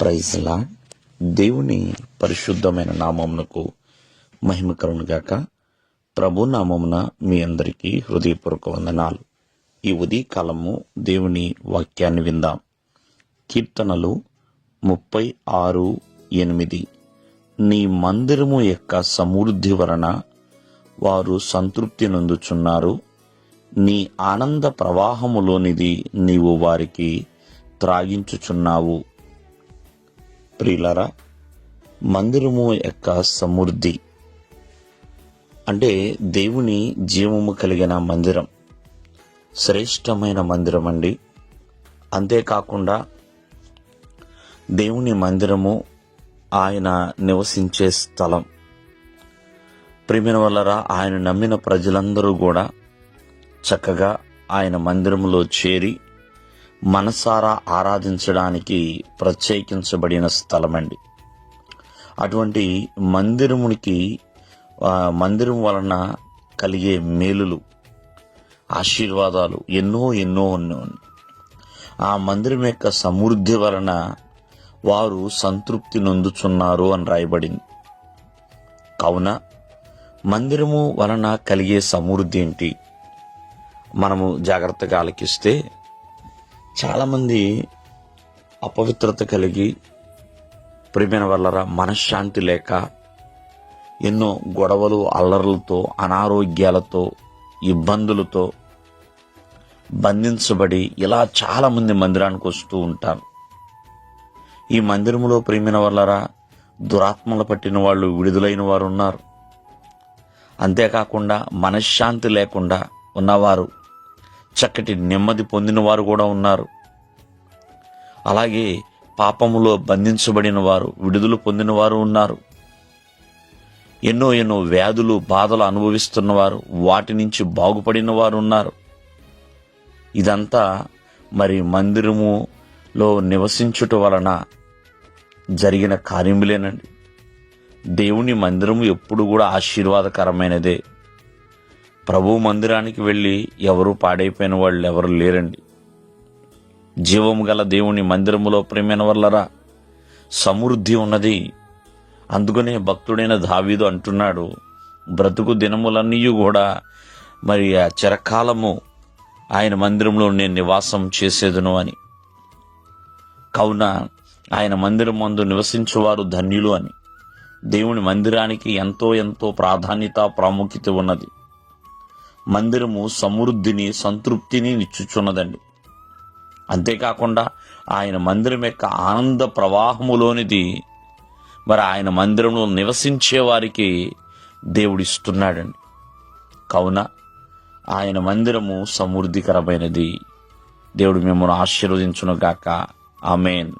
ప్రైజ్లా దేవుని పరిశుద్ధమైన నామమునకు మహిమ కలుగునుగాక ప్రభు నామమున మీ అందరికీ హృదయపూర్వక వందనాలు. ఈ ఉదయకాలము దేవుని వాక్యాన్ని విందాం. కీర్తనలు ముప్పై ఆరు ఎనిమిది. నీ మందిరము యొక్క సమృద్ధి వలన వారు సంతృప్తి నొందుచున్నారు. నీ ఆనంద ప్రవాహములోనిది నీవు వారికి త్రాగించుచున్నావు. ప్రియులరా మందిరము యొక్క సమృద్ధి అంటే దేవుని జీవము కలిగిన మందిరం శ్రేష్టమైన మందిరం అండి. అంతేకాకుండా దేవుని మందిరము ఆయన నివసించే స్థలం. ప్రిమిన వల్లరా ఆయన నమ్మిన ప్రజలందరూ కూడా చక్కగా ఆయన మందిరములో చేరి మనసారా ఆరాధించడానికి ప్రత్యేకించబడిన స్థలమండి. అటువంటి మందిరమునికి మందిరం వలన కలిగే మేలులు ఆశీర్వాదాలు ఎన్నో ఎన్నో ఉన్నాయి. ఆ మందిరం యొక్క సమృద్ధి వలన వారు సంతృప్తి నొందుచున్నారు అని రాయబడింది. కావున మందిరము వలన కలిగే సమృద్ధి ఏంటి? మనము జాగ్రత్తగా ఆలకిస్తే చాలామంది అపవిత్రత కలిగి ప్రేమైన వల్లరా మనశ్శాంతి లేక ఎన్నో గొడవలు అల్లర్లతో అనారోగ్యాలతో ఇబ్బందులతో బంధించబడి ఇలా చాలామంది మందిరానికి వస్తూ ఉంటారు. ఈ మందిరంలో ప్రేమిన వల్లరా దురాత్మలు పట్టిన వాళ్ళు విడుదలైన వారు ఉన్నారు. అంతేకాకుండా మనశ్శాంతి లేకుండా ఉన్నవారు చక్కటి నెమ్మది పొందిన వారు కూడా ఉన్నారు. అలాగే పాపములో బంధించబడిన వారు విడుదల పొందిన వారు ఉన్నారు. ఎన్నో ఎన్నో వ్యాధులు బాధలు అనుభవిస్తున్నవారు వాటి నుంచి బాగుపడిన వారు ఉన్నారు. ఇదంతా మరి మందిరములో నివసించుట వలన జరిగిన కార్యములేనండి. దేవుని మందిరము ఎప్పుడు కూడా ఆశీర్వాదకరమైనదే. ప్రభు మందిరానికి వెళ్ళి ఎవరు పాడైపోయిన వాళ్ళు ఎవరు లేరండి. జీవము గల దేవుని మందిరములో ప్రేమైన వల్లరా సమృద్ధి ఉన్నది. అందుకనే భక్తుడైన దావీదు అంటున్నాడు బ్రతుకు దినములన్నీ కూడా మరి ఆ చిరకాలము ఆయన మందిరంలో నేను నివాసం చేసేదును అని. కావున ఆయన మందిరం మందు నివసించేవారు ధన్యులు అని. దేవుని మందిరానికి ఎంతో ఎంతో ప్రాధాన్యత ప్రాముఖ్యత ఉన్నది. మందిరము సమృద్ధిని సంతృప్తిని నిచ్చుచున్నదండి అంతేకాకుండా ఆయన మందిరం యొక్క ఆనంద ప్రవాహములోనిది మరి ఆయన మందిరంలో నివసించే వారికి దేవుడిస్తున్నాడండి. కావున ఆయన మందిరము సమృద్ధికరమైనది. దేవుడు మిమ్మల్ని ఆశీర్వదించునుగాక. ఆమెన్.